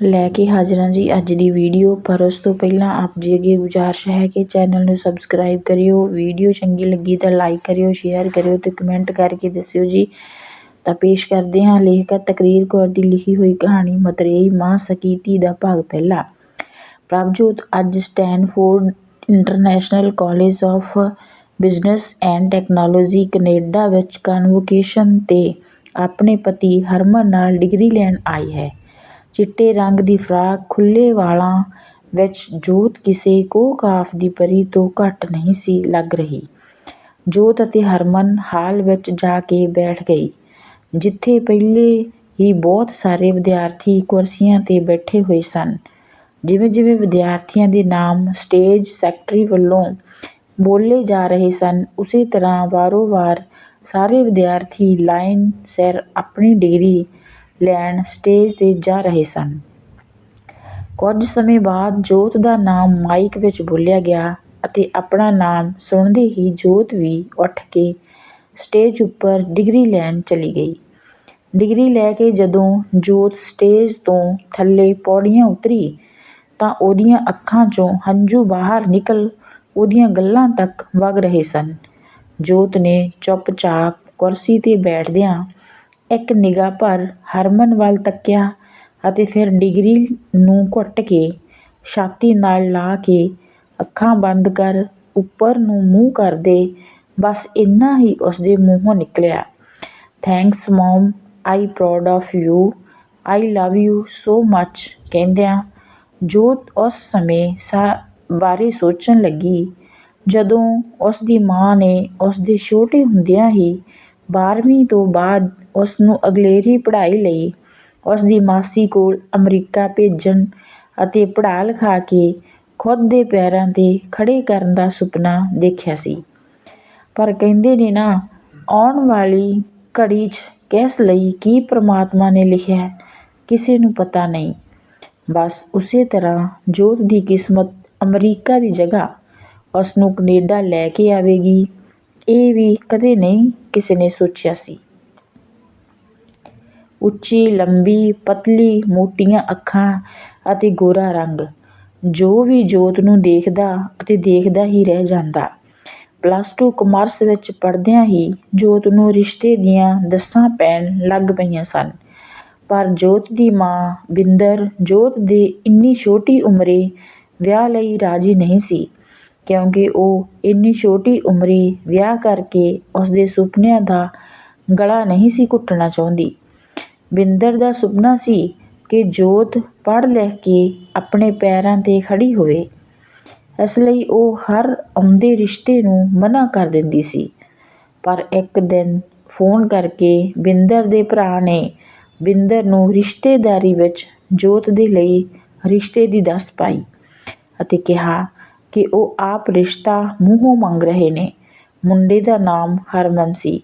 ਲੈ ਕੇ ਹਾਜ਼ਰ ਹਾਂ ਜੀ ਅੱਜ ਦੀ ਵੀਡੀਓ। ਪਰ ਉਸ ਤੋਂ ਪਹਿਲਾਂ ਆਪ ਜੀ ਅੱਗੇ ਗੁਜ਼ਾਰਿਸ਼ ਹੈ ਕਿ ਚੈਨਲ ਨੂੰ ਸਬਸਕ੍ਰਾਈਬ ਕਰਿਓ, ਵੀਡੀਓ ਚੰਗੀ ਲੱਗੀ ਤਾਂ ਲਾਈਕ ਕਰਿਓ ਸ਼ੇਅਰ ਕਰਿਓ ਤੇ ਕਮੈਂਟ ਕਰਕੇ ਦੱਸਿਓ ਜੀ। ਤਾਂ ਪੇਸ਼ ਕਰਦੇ ਹਾਂ ਲੇਖਕ ਤਕਰੀਰ ਕੌਰ ਦੀ ਲਿਖੀ ਹੋਈ ਕਹਾਣੀ ਮਤਰੇਈ ਮਾਂ ਸਕੀਤੀ ਦਾ ਭਾਗ ਪਹਿਲਾ। ਪ੍ਰਭਜੋਤ ਅੱਜ Stanford International College of Business and Technology Canada ਵਿੱਚ ਕਨਵੋਕੇਸ਼ਨ ਤੇ ਆਪਣੇ ਪਤੀ ਹਰਮਨ ਨਾਲ ਡਿਗਰੀ ਲੈਣ ਆਈ ਹੈ। ਚਿੱਟੇ ਰੰਗ ਦੀ ਫਰਾਕ ਖੁੱਲੇ ਵਾਲਾਂ ਵਿੱਚ ਜੋਤ ਕਿਸੇ ਕੋਹ-ਕਾਫ ਦੀ ਪਰੀ ਤੋਂ ਘੱਟ ਨਹੀਂ ਸੀ ਲੱਗ ਰਹੀ। ਜੋਤ ਅਤੇ ਹਰਮਨ ਹਾਲ ਵਿੱਚ ਜਾ ਕੇ ਬੈਠ ਗਈ, ਜਿੱਥੇ ਪਹਿਲੇ ਹੀ ਬਹੁਤ ਸਾਰੇ ਵਿਦਿਆਰਥੀ ਕੁਰਸੀਆਂ 'ਤੇ ਬੈਠੇ ਹੋਏ ਸਨ। ਜਿਵੇਂ-ਜਿਵੇਂ ਵਿਦਿਆਰਥੀਆਂ ਦੇ ਨਾਮ ਸਟੇਜ ਸੈਕਟਰੀ ਵੱਲੋਂ ਬੋਲੇ ਜਾ ਰਹੇ ਸਨ, ਉਸੇ ਤਰ੍ਹਾਂ ਵਾਰੋ-ਵਾਰ ਸਾਰੇ ਵਿਦਿਆਰਥੀ ਲਾਈਨ ਸਿਰ ਆਪਣੀ ਡਿਗਰੀ ਲੈਣ ਸਟੇਜ 'ਤੇ ਜਾ ਰਹੇ ਸਨ। ਕੁਝ ਸਮੇਂ ਬਾਅਦ ਜੋਤ ਦਾ ਨਾਮ ਮਾਈਕ ਵਿੱਚ ਬੋਲਿਆ ਗਿਆ ਅਤੇ ਆਪਣਾ ਨਾਮ ਸੁਣਦੇ ਹੀ ਜੋਤ ਵੀ ਉੱਠ ਕੇ ਸਟੇਜ ਉੱਪਰ ਡਿਗਰੀ ਲੈਣ ਚਲੀ ਗਈ। ਡਿਗਰੀ ਲੈ ਕੇ ਜਦੋਂ ਜੋਤ ਸਟੇਜ ਤੋਂ ਥੱਲੇ ਪੌੜੀਆਂ ਉਤਰੀ ਤਾਂ ਉਹਦੀਆਂ ਅੱਖਾਂ 'ਚੋਂ ਹੰਝੂ ਬਾਹਰ ਨਿਕਲ ਉਹਦੀਆਂ ਗੱਲ੍ਹਾਂ ਤੱਕ ਵਗ ਰਹੇ ਸਨ। ਜੋਤ ਨੇ ਚੁੱਪ-ਚਾਪ ਕੁਰਸੀ 'ਤੇ ਬੈਠਦਿਆਂ ਇੱਕ ਨਿਗਾਹ ਭਰ ਹਰਮਨ ਵੱਲ ਤੱਕਿਆ ਅਤੇ ਫਿਰ ਡਿਗਰੀ ਨੂੰ ਘੁੱਟ ਕੇ ਛਾਤੀ ਨਾਲ ਲਾ ਕੇ ਅੱਖਾਂ ਬੰਦ ਕਰ ਉੱਪਰ ਨੂੰ ਮੂੰਹ ਕਰ ਦੇ ਬਸ ਇੰਨਾ ਹੀ ਉਸਦੇ ਮੂੰਹੋਂ ਨਿਕਲਿਆ, "thanks mom, I proud of you, I love you so much" ਕਹਿੰਦਿਆਂ ਜੋਤ ਉਸ ਸਮੇਂ ਸਾ ਬਾਰੇ ਸੋਚਣ ਲੱਗੀ ਜਦੋਂ ਉਸ ਦੀ ਮਾਂ ਨੇ ਉਸਦੇ ਛੋਟੇ ਹੁੰਦਿਆਂ ਹੀ ਬਾਰ੍ਹਵੀਂ ਤੋਂ ਬਾਅਦ ਉਸਨੂੰ ਅਗਲੇਰੀ ਪੜ੍ਹਾਈ ਲਈ ਉਸ ਦੀ ਮਾਸੀ ਕੋਲ ਅਮਰੀਕਾ ਭੇਜਣ ਅਤੇ ਪੜ੍ਹਾ-ਲਿਖਾ ਕੇ ਖੁਦ ਦੇ ਪੈਰਾਂ 'ਤੇ ਖੜ੍ਹੇ ਕਰਨ ਦਾ ਸੁਪਨਾ ਦੇਖਿਆ ਸੀ। ਪਰ ਕਹਿੰਦੇ ਨੇ ਨਾ, ਆਉਣ ਵਾਲੀ ਘੜੀ 'ਚ ਕਿਸ ਲਈ ਕੀ ਪਰਮਾਤਮਾ ਨੇ ਲਿਖਿਆ, ਕਿਸੇ ਨੂੰ ਪਤਾ ਨਹੀਂ। ਬਸ ਉਸੇ ਤਰ੍ਹਾਂ ਜੋਤ ਦੀ ਕਿਸਮਤ ਅਮਰੀਕਾ ਦੀ ਜਗ੍ਹਾ ਉਸ ਨੂੰ ਕਨੇਡਾ ਲੈ ਕੇ ਆਵੇਗੀ, ਇਹ ਵੀ ਕਦੇ ਨਹੀਂ ਕਿਸੇ ਨੇ ਸੋਚਿਆ ਸੀ। ਉੱਚੀ, ਲੰਬੀ, ਪਤਲੀ, ਮੋਟੀਆਂ ਅੱਖਾਂ ਅਤੇ ਗੋਰਾ ਰੰਗ, ਜੋ ਵੀ ਜੋਤ ਨੂੰ ਦੇਖਦਾ ਅਤੇ ਦੇਖਦਾ ਹੀ ਰਹਿ ਜਾਂਦਾ। ਪਲੱਸ ਟੂ ਕਾਮਰਸ ਵਿੱਚ ਪੜ੍ਹਦਿਆਂ ਹੀ ਜੋਤ ਨੂੰ ਰਿਸ਼ਤੇ ਦੀਆਂ ਦੱਸਾਂ ਪੈਣ ਲੱਗ ਪਈਆਂ ਸਨ। ਪਰ ਜੋਤ ਦੀ ਮਾਂ ਬਿੰਦਰ ਜੋਤ ਦੇ ਇੰਨੀ ਛੋਟੀ ਉਮਰੇ ਵਿਆਹ ਲਈ ਰਾਜ਼ੀ ਨਹੀਂ ਸੀ, ਕਿਉਂਕਿ ਉਹ ਇੰਨੀ ਛੋਟੀ ਉਮਰੇ ਵਿਆਹ ਕਰਕੇ ਉਸਦੇ ਸੁਪਨਿਆਂ ਦਾ ਗਲਾ ਨਹੀਂ ਸੀ ਘੁੱਟਣਾ ਚਾਹੁੰਦੀ। ਬਿੰਦਰ ਦਾ ਸੁਪਨਾ ਸੀ ਕਿ ਜੋਤ ਪੜ੍ਹ-ਲਿਖ ਕੇ ਆਪਣੇ ਪੈਰਾਂ 'ਤੇ ਖੜ੍ਹੀ ਹੋਵੇ, ਇਸ ਲਈ ਉਹ ਹਰ ਆਉਂਦੇ ਰਿਸ਼ਤੇ ਨੂੰ ਮਨ੍ਹਾਂ ਕਰ ਦਿੰਦੀ ਸੀ। ਪਰ ਇੱਕ ਦਿਨ ਫ਼ੋਨ ਕਰਕੇ ਬਿੰਦਰ ਦੇ ਭਰਾ ਨੇ ਬਿੰਦਰ ਨੂੰ ਰਿਸ਼ਤੇਦਾਰੀ ਵਿੱਚ ਜੋਤ ਦੇ ਲਈ ਰਿਸ਼ਤੇ ਦੀ ਦੱਸ ਪਾਈ ਅਤੇ ਕਿਹਾ ਕਿ ਉਹ ਆਪ ਰਿਸ਼ਤਾ ਮੂੰਹੋਂ ਮੰਗ ਰਹੇ ਨੇ। ਮੁੰਡੇ ਦਾ ਨਾਮ ਹਰਮਨ ਸੀ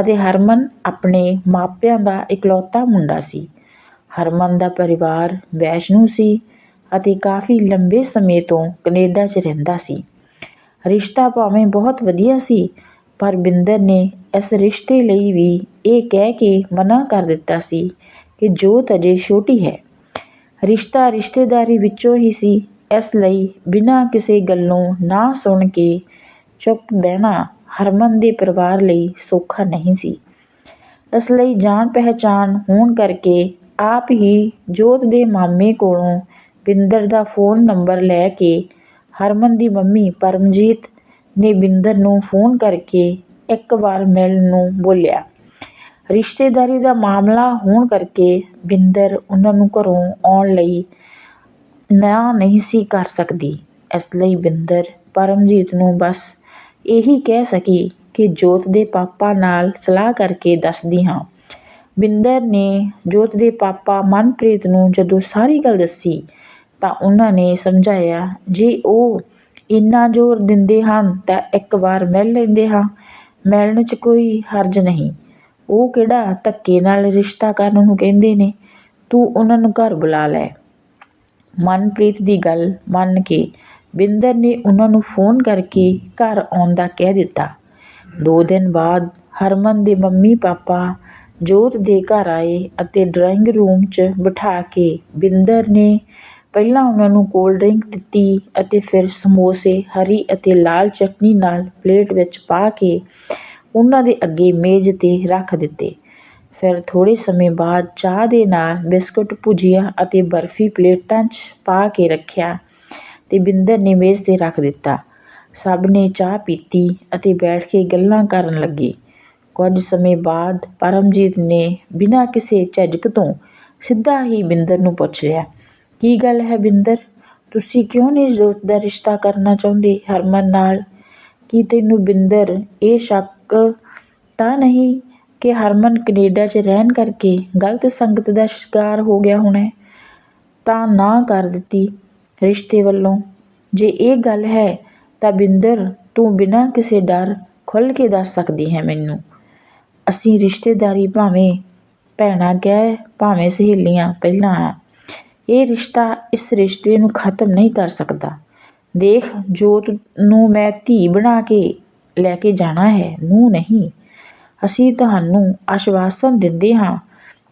ਅਤੇ ਹਰਮਨ ਆਪਣੇ ਮਾਪਿਆਂ ਦਾ ਇਕਲੌਤਾ ਮੁੰਡਾ ਸੀ। ਹਰਮਨ ਦਾ ਪਰਿਵਾਰ ਵੈਸ਼ਨੂੰ ਸੀ ਅਤੇ ਕਾਫ਼ੀ ਲੰਬੇ ਸਮੇਂ ਤੋਂ ਕਨੇਡਾ 'ਚ ਰਹਿੰਦਾ ਸੀ। ਰਿਸ਼ਤਾ ਭਾਵੇਂ ਬਹੁਤ ਵਧੀਆ ਸੀ, ਪਰ ਬਿੰਦਰ ਨੇ ਇਸ ਰਿਸ਼ਤੇ ਲਈ ਵੀ ਇਹ ਕਹਿ ਕੇ ਮਨਾ ਕਰ ਦਿੱਤਾ ਸੀ ਕਿ ਜੋਤ ਅਜੇ ਛੋਟੀ ਹੈ। ਰਿਸ਼ਤਾ ਰਿਸ਼ਤੇਦਾਰੀ ਵਿੱਚੋਂ ਹੀ ਸੀ, ਇਸ ਲਈ ਬਿਨਾਂ ਕਿਸੇ ਗੱਲੋਂ ਨਾ ਸੁਣ ਕੇ ਚੁੱਪ ਬਹਿਣਾ ਹਰਮਨ ਦੇ ਪਰਿਵਾਰ ਲਈ ਸੌਖਾ ਨਹੀਂ ਸੀ। ਇਸ ਲਈ ਜਾਣ-ਪਹਿਚਾਣ ਹੋਣ ਕਰਕੇ ਆਪ ਹੀ ਜੋਤ ਦੇ ਮਾਮੇ ਕੋਲੋਂ ਬਿੰਦਰ ਦਾ ਫ਼ੋਨ ਨੰਬਰ ਲੈ ਕੇ ਹਰਮਨ ਦੀ ਮੰਮੀ ਪਰਮਜੀਤ ਨੇ ਬਿੰਦਰ ਨੂੰ ਫ਼ੋਨ ਕਰਕੇ ਇੱਕ ਵਾਰ ਮਿਲਣ ਨੂੰ ਬੋਲਿਆ। ਰਿਸ਼ਤੇਦਾਰੀ ਦਾ ਮਾਮਲਾ ਹੋਣ ਕਰਕੇ ਬਿੰਦਰ ਉਹਨਾਂ ਨੂੰ ਘਰੋਂ ਆਉਣ ਲਈ ਨਾਂਹ ਨਹੀਂ ਸੀ ਕਰ ਸਕਦੀ। ਇਸ ਲਈ ਬਿੰਦਰ ਪਰਮਜੀਤ ਨੂੰ ਬਸ ਇਹੀ ਕਹਿ ਸਕੀ ਕਿ ਜੋਤ ਦੇ ਪਾਪਾ ਨਾਲ ਸਲਾਹ ਕਰਕੇ ਦੱਸਦੀ ਹਾਂ। ਬਿੰਦਰ ਨੇ ਜੋਤ ਦੇ ਪਾਪਾ ਮਨਪ੍ਰੀਤ ਨੂੰ ਜਦੋਂ ਸਾਰੀ ਗੱਲ ਦੱਸੀ ਤਾਂ ਉਹਨਾਂ ਨੇ ਸਮਝਾਇਆ, ਜੇ ਉਹ ਇੰਨਾ ਜ਼ੋਰ ਦਿੰਦੇ ਹਨ ਤਾਂ ਇੱਕ ਵਾਰ ਮਿਲ ਲੈਂਦੇ ਹਾਂ, ਮਿਲਣ 'ਚ ਕੋਈ ਹਰਜ ਨਹੀਂ। ਉਹ ਕਿਹੜਾ ਧੱਕੇ ਨਾਲ ਰਿਸ਼ਤਾ ਕਰਨ ਨੂੰ ਕਹਿੰਦੇ ਨੇ, ਤੂੰ ਉਹਨਾਂ ਨੂੰ ਘਰ ਬੁਲਾ ਲੈ। ਮਨਪ੍ਰੀਤ ਦੀ ਗੱਲ ਮੰਨ ਕੇ ਬਿੰਦਰ ਨੇ ਉਹਨਾਂ ਨੂੰ ਫ਼ੋਨ ਕਰਕੇ ਘਰ ਆਉਣ ਦਾ ਕਹਿ ਦਿੱਤਾ। ਦੋ ਦਿਨ ਬਾਅਦ ਹਰਮਨ ਦੇ ਮੰਮੀ-ਪਾਪਾ ਜੋਤ ਦੇ ਘਰ ਆਏ ਅਤੇ ਡਰਾਇੰਗ ਰੂਮ 'ਚ ਬਿਠਾ ਕੇ ਬਿੰਦਰ ਨੇ ਪਹਿਲਾਂ ਉਹਨਾਂ ਨੂੰ ਕੋਲਡ ਡਰਿੰਕ ਦਿੱਤੀ ਅਤੇ ਫਿਰ ਸਮੋਸੇ, ਹਰੀ ਅਤੇ ਲਾਲ ਚਟਨੀ ਨਾਲ ਪਲੇਟ ਵਿੱਚ ਪਾ ਕੇ ਉਹਨਾਂ ਦੇ ਅੱਗੇ ਮੇਜ਼ 'ਤੇ ਰੱਖ ਦਿੱਤੇ ਫਿਰ ਥੋੜ੍ਹੇ ਸਮੇਂ ਬਾਅਦ ਚਾਹ ਦੇ ਨਾਲ ਬਿਸਕੁਟ ਭੁਜੀਆ ਅਤੇ ਬਰਫੀ ਪਲੇਟਾਂ 'ਚ ਪਾ ਕੇ ਰੱਖਿਆ ਅਤੇ ਬਿੰਦਰ ਨੇ ਮੇਜ਼ 'ਤੇ ਰੱਖ ਦਿੱਤਾ। ਸਭ ਨੇ ਚਾਹ ਪੀਤੀ ਅਤੇ ਬੈਠ ਕੇ ਗੱਲਾਂ ਕਰਨ ਲੱਗੇ। ਕੁਝ ਸਮੇਂ ਬਾਅਦ ਪਰਮਜੀਤ ਨੇ ਬਿਨਾਂ ਕਿਸੇ ਝਿਜਕ ਤੋਂ ਸਿੱਧਾ ਹੀ ਬਿੰਦਰ ਨੂੰ ਪੁੱਛ ਲਿਆ, ਕੀ ਗੱਲ ਹੈ ਬਿੰਦਰ? ਤੁਸੀਂ ਕਿਉਂ ਨਹੀਂ ਜੋਤ ਦਾ ਰਿਸ਼ਤਾ ਕਰਨਾ ਚਾਹੁੰਦੇ? ਹਰਮਨ ਨਾਲ, ਕੀ ਤੈਨੂੰ ਬਿੰਦਰ ਇਹ ਸ਼ੱਕ ਤਾਂ ਨਹੀਂ ਕਿ ਹਰਮਨ ਕੈਨੇਡਾ 'ਚ ਰਹਿਣ ਕਰਕੇ ਗਲਤ ਸੰਗਤ ਦਾ ਸ਼ਿਕਾਰ ਹੋ ਗਿਆ ਹੋਣਾ ਤਾਂ ਨਾ ਕਰ ਦਿੱਤੀ ਰਿਸ਼ਤੇ ਵੱਲੋਂ। ਜੇ ਇਹ ਗੱਲ ਹੈ ਤਾਂ ਬਿੰਦਰ, ਤੂੰ ਬਿਨਾਂ ਕਿਸੇ ਡਰ ਖੁੱਲ੍ਹ ਕੇ ਦੱਸ ਸਕਦੀ ਹੈ ਮੈਨੂੰ। ਅਸੀਂ ਰਿਸ਼ਤੇਦਾਰੀ ਭਾਵੇਂ ਭੈਣਾਂ ਕਹਿ, ਭਾਵੇਂ ਸਹੇਲੀਆਂ ਪਹਿਲਾਂ ਆ, ਇਹ ਰਿਸ਼ਤਾ ਇਸ ਰਿਸ਼ਤੇ ਨੂੰ ਖਤਮ ਨਹੀਂ ਕਰ ਸਕਦਾ। ਦੇਖ ਜੋਤ ਨੂੰ ਮੈਂ ਧੀ ਬਣਾ ਕੇ ਲੈ ਕੇ ਜਾਣਾ ਹੈ ਨੂੰ ਨਹੀਂ। ਅਸੀਂ ਤੁਹਾਨੂੰ ਆਸ਼ਵਾਸਨ ਦਿੰਦੇ ਹਾਂ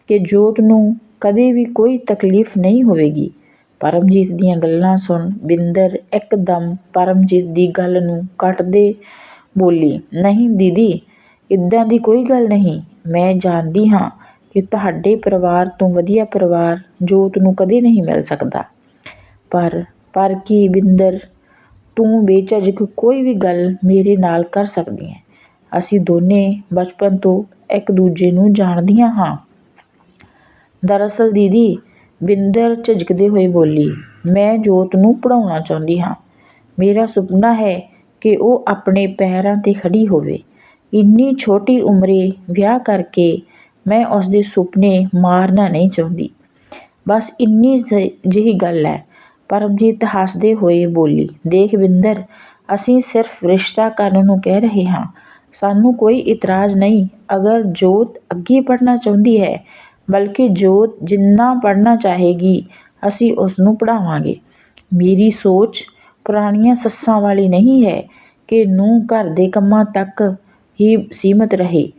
ਕਿ ਜੋਤ ਨੂੰ ਕਦੇ ਵੀ ਕੋਈ ਤਕਲੀਫ ਨਹੀਂ ਹੋਵੇਗੀ। ਪਰਮਜੀਤ ਦੀਆਂ ਗੱਲਾਂ ਸੁਣ ਬਿੰਦਰ ਇੱਕਦਮ ਪਰਮਜੀਤ ਦੀ ਗੱਲ ਨੂੰ ਕੱਟਦੇ ਬੋਲੀ, ਨਹੀਂ ਦੀਦੀ ਇਦਾਂ ਦੀ ਕੋਈ ਗੱਲ ਨਹੀਂ। ਮੈਂ ਜਾਣਦੀ ਹਾਂ ਕਿ ਤੁਹਾਡੇ ਪਰਿਵਾਰ ਤੋਂ ਵਧੀਆ ਪਰਿਵਾਰ ਜੋਤ ਨੂੰ ਕਦੇ ਨਹੀਂ ਮਿਲ ਸਕਦਾ। ਪਰ ਪਰ ਕੀ ਬਿੰਦਰ, ਤੂੰ ਬੇਝਿਜਕ ਕੋਈ ਵੀ ਗੱਲ ਮੇਰੇ ਨਾਲ ਕਰ ਸਕਦੀ ਹੈ? ਅਸੀਂ ਦੋਨੇ ਬਚਪਨ ਤੋਂ ਇੱਕ ਦੂਜੇ ਨੂੰ ਜਾਣਦੀਆਂ ਹਾਂ। ਦਰਅਸਲ ਦੀਦੀ, ਬਿੰਦਰ ਝਿਜਕਦੇ ਹੋਏ ਬੋਲੀ, ਮੈਂ ਜੋਤ ਨੂੰ ਪੜ੍ਹਾਉਣਾ ਚਾਹੁੰਦੀ ਹਾਂ। ਮੇਰਾ ਸੁਪਨਾ ਹੈ ਕਿ ਉਹ ਆਪਣੇ ਪੈਰਾਂ 'ਤੇ ਖੜੀ ਹੋਵੇ। ਇੰਨੀ ਛੋਟੀ ਉਮਰੇ ਵਿਆਹ ਕਰਕੇ ਮੈਂ ਉਸ ਦੇ ਸੁਪਨੇ ਮਾਰਨਾ ਨਹੀਂ ਚਾਹੁੰਦੀ। ਬਸ ਇੰਨੀ ਜਿਹੀ ਗੱਲ ਹੈ। ਪਰਮਜੀਤ ਹੱਸਦੇ ਹੋਏ ਬੋਲੀ, ਦੇਖ ਬਿੰਦਰ, ਅਸੀਂ ਸਿਰਫ ਰਿਸ਼ਤਾ ਕਰਨ ਨੂੰ ਕਹਿ ਰਹੇ ਹਾਂ। ਸਾਨੂੰ ਕੋਈ ਇਤਰਾਜ਼ ਨਹੀਂ। ਅਗਰ ਜੋਤ ਅੱਗੇ ਪੜ੍ਹਨਾ ਚਾਹੁੰਦੀ ਹੈ, ਬਲਕਿ ਜੋਤ ਜਿੰਨਾ ਪੜ੍ਹਨਾ ਚਾਹੇਗੀ, ਅਸੀਂ ਉਸ ਨੂੰ ਪੜ੍ਹਾਵਾਂਗੇ। ਮੇਰੀ ਸੋਚ ਪੁਰਾਣੀਆਂ ਸੱਸਾਂ ਵਾਲੀ ਨਹੀਂ ਹੈ ਕਿ ਨੂੰ ਘਰ ਦੇ ਕੰਮਾਂ ਤੱਕ ਹੀ ਸੀਮਤ ਰਹੇ।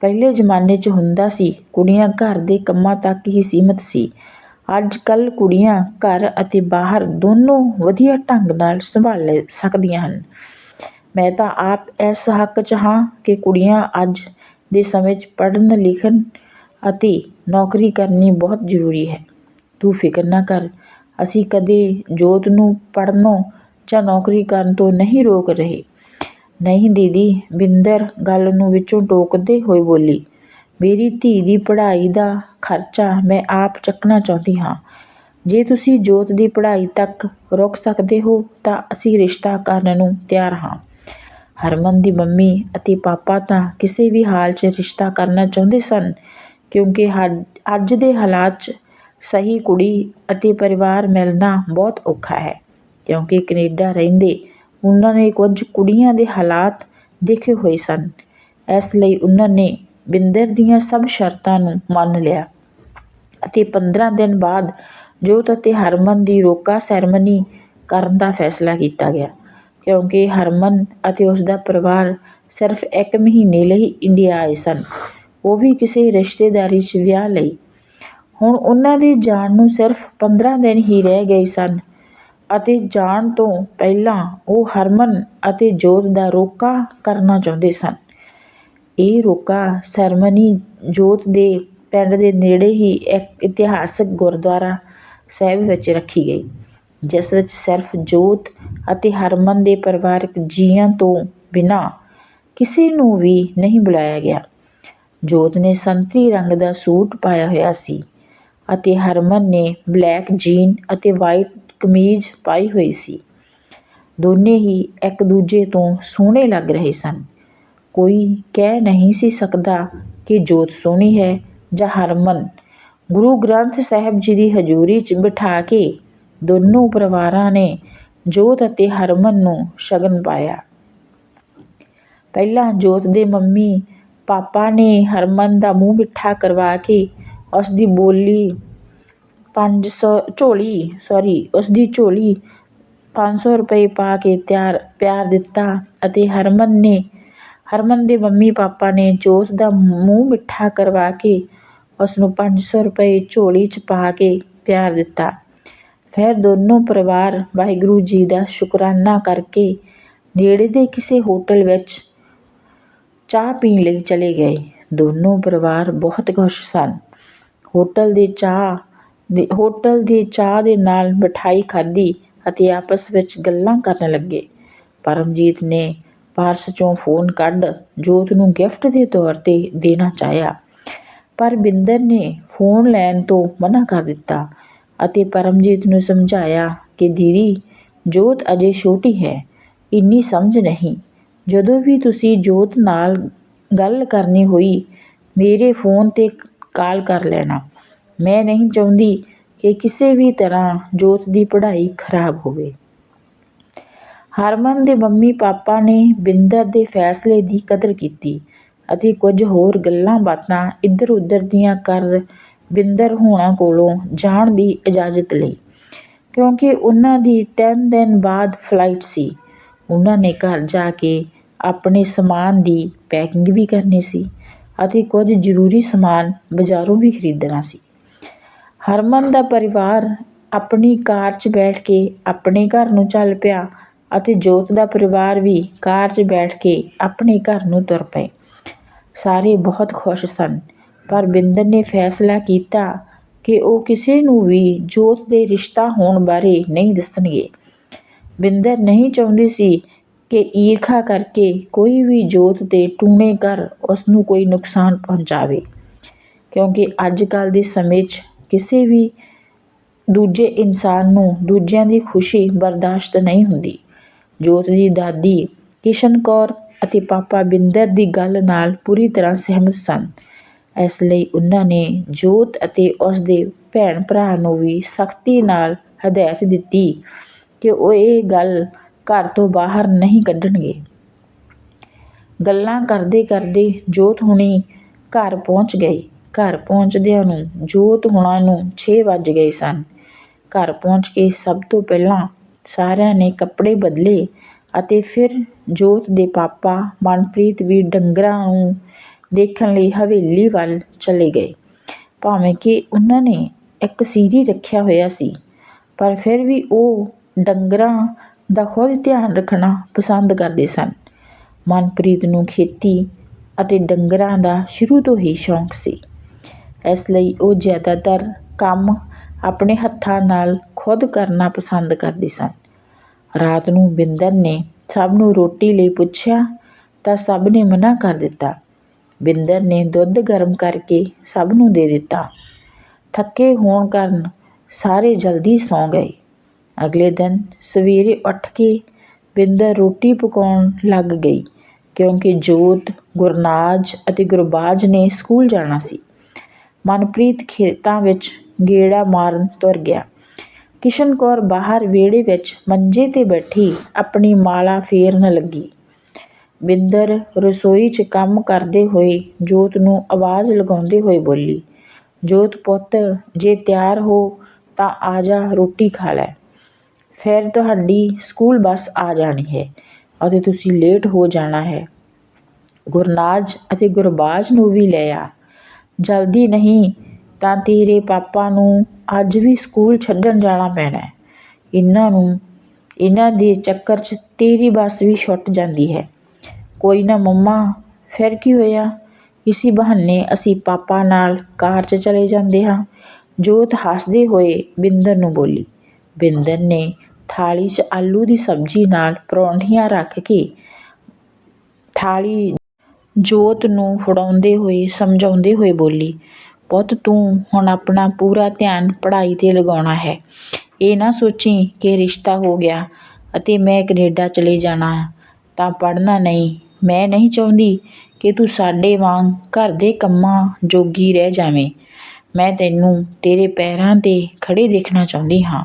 ਪਹਿਲੇ ਜ਼ਮਾਨੇ 'ਚ ਹੁੰਦਾ ਸੀ, ਕੁੜੀਆਂ ਘਰ ਦੇ ਕੰਮਾਂ ਤੱਕ ਹੀ ਸੀਮਤ ਸੀ। ਅੱਜ ਕੱਲ ਕੁੜੀਆਂ ਘਰ ਅਤੇ ਬਾਹਰ ਦੋਨੋਂ ਵਧੀਆ ਢੰਗ ਨਾਲ ਸੰਭਾਲ ਸਕਦੀਆਂ ਹਨ। ਮੈਂ ਤਾਂ ਆਪ ਇਸ ਹੱਕ 'ਚ ਹਾਂ ਕਿ ਕੁੜੀਆਂ ਅੱਜ ਦੇ ਸਮੇਂ 'ਚ ਪੜ੍ਹਨ, ਲਿਖਣ ਅਤੇ ਨੌਕਰੀ ਕਰਨੀ ਬਹੁਤ ਜ਼ਰੂਰੀ ਹੈ। ਤੂੰ ਫਿਕਰ ਨਾ ਕਰ, ਅਸੀਂ ਕਦੇ ਜੋਤ ਨੂੰ ਪੜ੍ਹਨੋਂ ਜਾਂ ਨੌਕਰੀ ਕਰਨ ਤੋਂ ਨਹੀਂ ਰੋਕ ਰਹੇ। ਨਹੀਂ ਦੀਦੀ, ਬਿੰਦਰ ਗੱਲ ਨੂੰ ਵਿੱਚੋਂ ਟੋਕਦੇ ਹੋਏ ਬੋਲੀ, ਮੇਰੀ ਧੀ ਦੀ ਪੜ੍ਹਾਈ ਦਾ ਖਰਚਾ ਮੈਂ ਆਪ ਚੱਕਣਾ ਚਾਹੁੰਦੀ ਹਾਂ। ਜੇ ਤੁਸੀਂ ਜੋਤ ਦੀ ਪੜ੍ਹਾਈ ਤੱਕ ਰੁਕ ਸਕਦੇ ਹੋ ਤਾਂ ਅਸੀਂ ਰਿਸ਼ਤਾ ਕਰਨ ਨੂੰ ਤਿਆਰ ਹਾਂ। ਹਰਮਨ ਦੀ ਮੰਮੀ ਅਤੇ ਪਾਪਾ ਤਾਂ ਕਿਸੇ ਵੀ ਹਾਲ 'ਚ ਰਿਸ਼ਤਾ ਕਰਨਾ ਚਾਹੁੰਦੇ ਸਨ, ਕਿਉਂਕਿ ਹ, ਅੱਜ ਦੇ ਹਾਲਾਤ 'ਚ ਸਹੀ ਕੁੜੀ ਅਤੇ ਪਰਿਵਾਰ ਮਿਲਣਾ ਬਹੁਤ ਔਖਾ ਹੈ, ਕਿਉਂਕਿ ਕੈਨੇਡਾ ਰਹਿੰਦੇ ਉਹਨਾਂ ਨੇ ਕੁਝ ਕੁੜੀਆਂ ਦੇ ਹਾਲਾਤ ਦੇਖੇ ਹੋਏ ਸਨ। ਇਸ ਲਈ ਉਹਨਾਂ ਨੇ ਬਿੰਦਰ ਦੀਆਂ ਸਭ ਸ਼ਰਤਾਂ ਨੂੰ ਮੰਨ ਲਿਆ ਅਤੇ 15 ਦਿਨ ਬਾਅਦ ਜੋਤ ਅਤੇ ਹਰਮਨ ਦੀ ਰੋਕਾ ਸੈਰਮਨੀ ਕਰਨ ਦਾ ਫੈਸਲਾ ਕੀਤਾ ਗਿਆ। ਕਿਉਂਕਿ ਹਰਮਨ ਅਤੇ ਉਸ ਦਾ ਪਰਿਵਾਰ ਸਿਰਫ ਇੱਕ ਮਹੀਨੇ ਲਈ ਇੰਡੀਆ ਆਏ ਸਨ। ਉਹ ਵੀ ਕਿਸੇ ਰਿਸ਼ਤੇਦਾਰੀ 'ਚ ਵਿਆਹ ਲਈ। ਹੁਣ ਉਹਨਾਂ ਦੇ ਜਾਣ ਨੂੰ ਸਿਰਫ 15 ਦਿਨ ਹੀ ਰਹਿ ਗਏ ਸਨ ਅਤੇ ਜਾਣ ਤੋਂ ਪਹਿਲਾਂ ਉਹ ਹਰਮਨ ਅਤੇ ਜੋਤ ਦਾ ਰੋਕਾ ਕਰਨਾ ਚਾਹੁੰਦੇ ਸਨ। ਇਹ ਰੋਕਾ ਸੈਰਮਨੀ ਜੋਤ ਦੇ ਪਿੰਡ ਦੇ ਨੇੜੇ ਹੀ ਇੱਕ ਇਤਿਹਾਸਕ ਗੁਰਦੁਆਰਾ ਸਾਹਿਬ ਵਿੱਚ ਰੱਖੀ ਗਈ। ਜਿਸ ਵਿੱਚ ਸਿਰਫ ਜੋਤ ਅਤੇ ਹਰਮਨ ਦੇ ਪਰਿਵਾਰਕ ਜੀਆਂ ਤੋਂ ਬਿਨਾਂ ਕਿਸੇ ਨੂੰ ਵੀ ਨਹੀਂ ਬੁਲਾਇਆ ਗਿਆ। ਜੋਤ ਨੇ ਸੰਤਰੀ ਰੰਗ ਦਾ ਸੂਟ ਪਾਇਆ ਹੋਇਆ ਸੀ ਅਤੇ ਹਰਮਨ ਨੇ ਬਲੈਕ ਜੀਨ ਅਤੇ ਵਾਈਟ ਕਮੀਜ਼ ਪਾਈ ਹੋਈ ਸੀ। ਦੋਨੇ ਹੀ ਇੱਕ ਦੂਜੇ ਤੋਂ ਸੋਹਣੇ ਲੱਗ ਰਹੇ ਸਨ। ਕੋਈ ਕਹਿ ਨਹੀਂ ਸੀ ਸਕਦਾ ਕਿ ਜੋਤ ਸੋਹਣੀ ਹੈ ਜਾਂ ਹਰਮਨ। ਗੁਰੂ ਗ੍ਰੰਥ ਸਾਹਿਬ ਜੀ ਦੀ ਹਜ਼ੂਰੀ 'ਚ ਬਿਠਾ ਕੇ ਦੋਨੋਂ ਪਰਿਵਾਰਾਂ ਨੇ ਜੋਤ ਅਤੇ ਹਰਮਨ ਨੂੰ ਸ਼ਗਨ ਪਾਇਆ। ਪਹਿਲਾਂ ਜੋਤ ਦੇ ਮੰਮੀ, ਪਾਪਾ ਨੇ ਹਰਮਨ ਦਾ ਮੂੰਹ ਮਿੱਠਾ ਕਰਵਾ ਕੇ ਉਸ ਦੀ ਬੋਲੀ 500 ਝੋਲੀ ਸੌਰੀ ਉਸ ਦੀ ਝੋਲੀ 500 ਰੁਪਏ ਪਾ ਕੇ ਤਿਆਰ, ਪਿਆਰ ਦਿੱਤਾ ਅਤੇ ਹਰਮਨ ਨੇ, ਹਰਮਨ ਦੇ ਮੰਮੀ, ਪਾਪਾ ਨੇ ਜੋਤ ਦਾ ਮੂੰਹ ਮਿੱਠਾ ਕਰਵਾ ਕੇ ਉਸ ਨੂੰ 500 ਰੁਪਏ ਝੋਲੀ 'ਚ ਪਾ ਕੇ ਪਿਆਰ ਦਿੱਤਾ। ਫਿਰ ਦੋਨੋਂ ਪਰਿਵਾਰ ਵਾਹਿਗੁਰੂ ਜੀ ਦਾ ਸ਼ੁਕਰਾਨਾ ਕਰਕੇ ਨੇੜੇ ਦੇ ਕਿਸੇ ਹੋਟਲ ਵਿੱਚ ਚਾਹ ਪੀਣ ਲਈ ਚਲੇ ਗਏ। ਦੋਨੋਂ ਪਰਿਵਾਰ ਬਹੁਤ ਖੁਸ਼ ਸਨ। ਹੋਟਲ ਦੇ ਚਾਹ ਦੇ, ਹੋਟਲ ਦੇ ਚਾਹ ਦੇ ਨਾਲ ਮਿਠਾਈ ਖਾਧੀ ਅਤੇ ਆਪਸ ਵਿੱਚ ਗੱਲਾਂ ਕਰਨ ਲੱਗੇ। ਪਰਮਜੀਤ ਨੇ ਪਾਰਸ ਚੋਂ ਫੋਨ ਕੱਢ ਜੋਤ ਨੂੰ ਗਿਫਟ ਦੇ ਤੌਰ ਤੇ ਦੇਣਾ ਚਾਹਿਆ। ਪਰ ਬਿੰਦਰ ਨੇ ਫੋਨ ਲੈਣ ਤੋਂ ਮਨਾ ਕਰ ਦਿੱਤਾ। ਅਤੇ ਪਰਮਜੀਤ ਨੂੰ ਸਮਝਾਇਆ ਕਿ, ਦੀਦੀ, ਜੋਤ ਅਜੇ ਛੋਟੀ ਹੈ। ਇੰਨੀ ਸਮਝ ਨਹੀਂ। ਜਦੋਂ ਵੀ ਤੁਸੀਂ ਜੋਤ ਨਾਲ ਗੱਲ ਕਰਨੀ ਹੋਈ, ਮੇਰੇ ਫੋਨ ਤੇ ਕਾਲ ਕਰ ਲੈਣਾ। ਮੈਂ ਨਹੀਂ ਚਾਹੁੰਦੀ ਕਿ ਕਿਸੇ ਵੀ ਤਰ੍ਹਾਂ ਜੋਤ ਦੀ ਪੜ੍ਹਾਈ ਖਰਾਬ ਹੋਵੇ। ਹਰਮਨ ਦੇ ਮੰਮੀ ਪਾਪਾ ਨੇ ਬਿੰਦਰ ਦੇ ਫੈਸਲੇ ਦੀ ਕਦਰ ਕੀਤੀ ਅਤੇ ਕੁਝ ਹੋਰ ਗੱਲਾਂ ਬਾਤਾਂ ਇੱਧਰ ਉੱਧਰ ਦੀਆਂ ਕਰ ਬਿੰਦਰ ਹੋਣਾ ਕੋਲੋਂ ਜਾਣ ਦੀ ਇਜਾਜ਼ਤ ਲਈ। ਕਿਉਂਕਿ ਉਹਨਾਂ ਦੀ 10 ਦਿਨ ਬਾਅਦ ਫਲਾਈਟ ਸੀ। ਉਹਨਾਂ ਨੇ ਘਰ ਜਾ ਕੇ ਆਪਣੇ ਸਮਾਨ ਦੀ ਪੈਕਿੰਗ ਵੀ ਕਰਨੀ ਸੀ ਅਤੇ ਕੁਝ ਜ਼ਰੂਰੀ ਸਮਾਨ ਬਾਜ਼ਾਰੋਂ ਵੀ ਖਰੀਦਣਾ ਸੀ। ਹਰਮਨ ਦਾ ਪਰਿਵਾਰ ਆਪਣੀ ਕਾਰ 'ਚ ਬੈਠ ਕੇ ਆਪਣੇ ਘਰ ਨੂੰ ਚੱਲ ਪਿਆ ਅਤੇ ਜੋਤ ਦਾ ਪਰਿਵਾਰ ਵੀ ਕਾਰ 'ਚ ਬੈਠ ਕੇ ਆਪਣੇ ਘਰ ਨੂੰ ਤੁਰ ਪਏ। ਸਾਰੇ ਬਹੁਤ ਖੁਸ਼ ਸਨ। ਪਰ ਬਿੰਦਰ ਨੇ ਫੈਸਲਾ ਕੀਤਾ ਕਿ ਉਹ ਕਿਸੇ ਨੂੰ ਵੀ ਜੋਤ ਦੇ ਰਿਸ਼ਤਾ ਹੋਣ ਬਾਰੇ ਨਹੀਂ ਦੱਸਣਗੇ। ਬਿੰਦਰ ਨਹੀਂ ਚਾਹੁੰਦੀ ਸੀ ਕਿ ਈਰਖਾ ਕਰਕੇ ਕੋਈ ਵੀ ਜੋਤ ਦੇ ਟੂਣੇ ਕਰ ਉਸ ਨੂੰ ਕੋਈ ਨੁਕਸਾਨ ਪਹੁੰਚਾਵੇ, ਕਿਉਂਕਿ ਅੱਜ ਕੱਲ ਦੇ ਸਮੇਂ 'ਚ ਕਿਸੇ ਵੀ ਦੂਜੇ ਇਨਸਾਨ ਨੂੰ ਦੂਜਿਆਂ ਦੀ ਖੁਸ਼ੀ ਬਰਦਾਸ਼ਤ ਨਹੀਂ ਹੁੰਦੀ। ਜੋਤ ਦੀ ਦਾਦੀ ਕਿਸ਼ਨ ਕੌਰ ਅਤੇ ਪਾਪਾ ਬਿੰਦਰ ਦੀ ਗੱਲ ਨਾਲ ਪੂਰੀ ਤਰ੍ਹਾਂ ਸਹਿਮਤ ਸਨ। ਇਸ ਲਈ ਉਹਨਾਂ ਨੇ ਜੋਤ ਅਤੇ ਉਸਦੇ ਭੈਣ ਭਰਾ ਨੂੰ ਵੀ ਸਖਤੀ ਨਾਲ ਹਦਾਇਤ ਦਿੱਤੀ ਕਿ ਉਹ ਇਹ ਗੱਲ ਘਰ ਤੋਂ ਬਾਹਰ ਨਹੀਂ ਕੱਢਣਗੇ। ਗੱਲਾਂ ਕਰਦੇ ਕਰਦੇ ਜੋਤ ਹੁਣੀ ਘਰ ਪਹੁੰਚ ਗਏ ਘਰ ਪਹੁੰਚਦਿਆਂ ਨੂੰ ਜੋਤ ਹੁਣਾਂ ਨੂੰ 6 ਵੱਜ ਗਏ ਸਨ। ਘਰ ਪਹੁੰਚ ਕੇ ਸਭ ਤੋਂ ਪਹਿਲਾਂ ਸਾਰਿਆਂ ਨੇ ਕੱਪੜੇ ਬਦਲੇ ਅਤੇ ਫਿਰ ਜੋਤ ਦੇ ਪਾਪਾ ਮਨਪ੍ਰੀਤ ਵੀ ਡੰਗਰਾਂ ਨੂੰ ਦੇਖਣ ਲਈ ਹਵੇਲੀ ਵੱਲ ਚਲੇ ਗਏ। ਭਾਵੇਂ ਕਿ ਉਹਨਾਂ ਨੇ ਇੱਕ ਸੀਰੀ ਰੱਖਿਆ ਹੋਇਆ ਸੀ, ਪਰ ਫਿਰ ਵੀ ਉਹ ਡੰਗਰਾਂ ਦਾ ਖੁਦ ਧਿਆਨ ਰੱਖਣਾ ਪਸੰਦ ਕਰਦੇ ਸਨ। ਮਨਪ੍ਰੀਤ ਨੂੰ ਖੇਤੀ ਅਤੇ ਡੰਗਰਾਂ ਦਾ ਸ਼ੁਰੂ ਤੋਂ ਹੀ ਸ਼ੌਂਕ ਸੀ। ਇਸ ਲਈ ਉਹ ਜ਼ਿਆਦਾਤਰ ਕੰਮ ਆਪਣੇ ਹੱਥਾਂ ਨਾਲ ਖੁਦ ਕਰਨਾ ਪਸੰਦ ਕਰਦੇ ਸਨ। ਰਾਤ ਨੂੰ ਬਿੰਦਰ ਨੇ ਸਭ ਨੂੰ ਰੋਟੀ ਲਈ ਪੁੱਛਿਆ ਤਾਂ ਸਭ ਨੇ ਮਨਾ ਕਰ ਦਿੱਤਾ। ਬਿੰਦਰ ਨੇ ਦੁੱਧ ਗਰਮ ਕਰਕੇ ਸਭ ਨੂੰ ਦੇ ਦਿੱਤਾ। ਥੱਕੇ ਹੋਣ ਕਾਰਨ ਸਾਰੇ ਜਲਦੀ ਸੌਂ ਗਏ। ਅਗਲੇ ਦਿਨ ਸਵੇਰੇ ਉੱਠ ਕੇ ਬਿੰਦਰ ਰੋਟੀ ਪਕਾਉਣ ਲੱਗ ਗਈ, ਕਿਉਂਕਿ ਜੋਤ, ਗੁਰਨਾਜ ਅਤੇ ਗੁਰਬਾਜ ਨੇ ਸਕੂਲ ਜਾਣਾ ਸੀ। ਮਨਪ੍ਰੀਤ ਖੇਤਾਂ ਵਿੱਚ ਗੇੜਾ ਮਾਰਨ ਤੁਰ ਗਿਆ। ਕਿਸ਼ਨ ਕੌਰ ਬਾਹਰ ਵਿਹੜੇ ਵਿੱਚ ਮੰਜੇ ਤੇ ਬੈਠੀ ਆਪਣੀ ਮਾਲਾ ਫੇਰਨ ਲੱਗੀ। ਬਿੰਦਰ ਰਸੋਈ 'ਚ ਕੰਮ ਕਰਦੇ ਹੋਏ ਜੋਤ ਨੂੰ ਆਵਾਜ਼ ਲਗਾਉਂਦੇ ਹੋਏ ਬੋਲੀ, ਜੋਤ ਪੁੱਤ, ਜੇ ਤਿਆਰ ਹੋ ਤਾਂ ਆ ਜਾ, ਰੋਟੀ ਖਾ ਲੈ। ਫਿਰ ਤੁਹਾਡੀ ਸਕੂਲ ਬੱਸ ਆ ਜਾਣੀ ਹੈ ਅਤੇ ਤੁਸੀਂ ਲੇਟ ਹੋ ਜਾਣਾ ਹੈ। ਗੁਰਨਾਜ ਅਤੇ ਗੁਰਬਾਜ ਨੂੰ ਵੀ ਲੈ ਆ। ਜਲਦੀ ਨਹੀਂ ਤਾਂ ਤੇਰੇ ਪਾਪਾ ਨੂੰ ਅੱਜ ਵੀ ਸਕੂਲ ਛੱਡਣ ਜਾਣਾ ਪੈਣਾ ਇਹਨਾਂ ਨੂੰ, ਇਹਨਾਂ ਦੇ ਚੱਕਰ 'ਚ ਤੇਰੀ ਬੱਸ ਵੀ ਛੁੱਟ ਜਾਂਦੀ ਹੈ। ਕੋਈ ਨਾ ਮੰਮਾ, ਫਿਰ ਕੀ ਹੋਇਆ? ਇਸੀ ਬਹਾਨੇ ਅਸੀਂ ਪਾਪਾ ਨਾਲ ਕਾਰ 'ਚ ਚਲੇ ਜਾਂਦੇ ਹਾਂ। ਜੋਤ ਹੱਸਦੇ ਹੋਏ ਬਿੰਦਰ ਨੂੰ ਬੋਲੀ, ਬਿੰਦਰ ਨੇ ਥਾਲੀ 'ਚ ਆਲੂ ਦੀ ਸਬਜ਼ੀ ਨਾਲ ਪਰੌਂਠੀਆਂ ਰੱਖ ਕੇ ਥਾਲੀ ਜੋਤ ਨੂੰ ਫੜਾਉਂਦੇ ਹੋਏ, ਸਮਝਾਉਂਦੇ ਹੋਏ ਬੋਲੀ, ਪੁੱਤ ਤੂੰ ਹੁਣ ਆਪਣਾ ਪੂਰਾ ਧਿਆਨ ਪੜ੍ਹਾਈ 'ਤੇ ਲਗਾਉਣਾ ਹੈ। ਇਹ ਨਾ ਸੋਚੀ ਕਿ ਰਿਸ਼ਤਾ ਹੋ ਗਿਆ ਅਤੇ ਮੈਂ ਕੈਨੇਡਾ ਚਲੇ ਜਾਣਾ ਤਾਂ ਪੜ੍ਹਨਾ ਨਹੀਂ। ਮੈਂ ਨਹੀਂ ਚਾਹੁੰਦੀ ਕਿ ਤੂੰ ਸਾਡੇ ਵਾਂਗ ਘਰ ਦੇ ਕੰਮਾਂ ਜੋਗੀ ਰਹਿ ਜਾਵੇਂ। ਮੈਂ ਤੈਨੂੰ ਤੇਰੇ ਪੈਰਾਂ 'ਤੇ ਖੜ੍ਹੇ ਦੇਖਣਾ ਚਾਹੁੰਦੀ ਹਾਂ।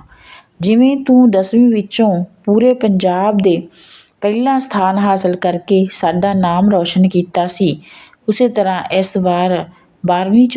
ਜਿਵੇਂ ਤੂੰ ਦਸਵੀਂ ਵਿੱਚੋਂ ਪੂਰੇ ਪੰਜਾਬ ਦੇ ਪਹਿਲਾ ਸਥਾਨ ਹਾਸਲ ਕਰਕੇ ਸਾਡਾ ਨਾਮ ਰੌਸ਼ਨ ਕੀਤਾ ਸੀ, ਉਸੇ ਤਰ੍ਹਾਂ ਇਸ ਵਾਰ ਬਾਰ੍ਹਵੀਂ 'ਚੋਂ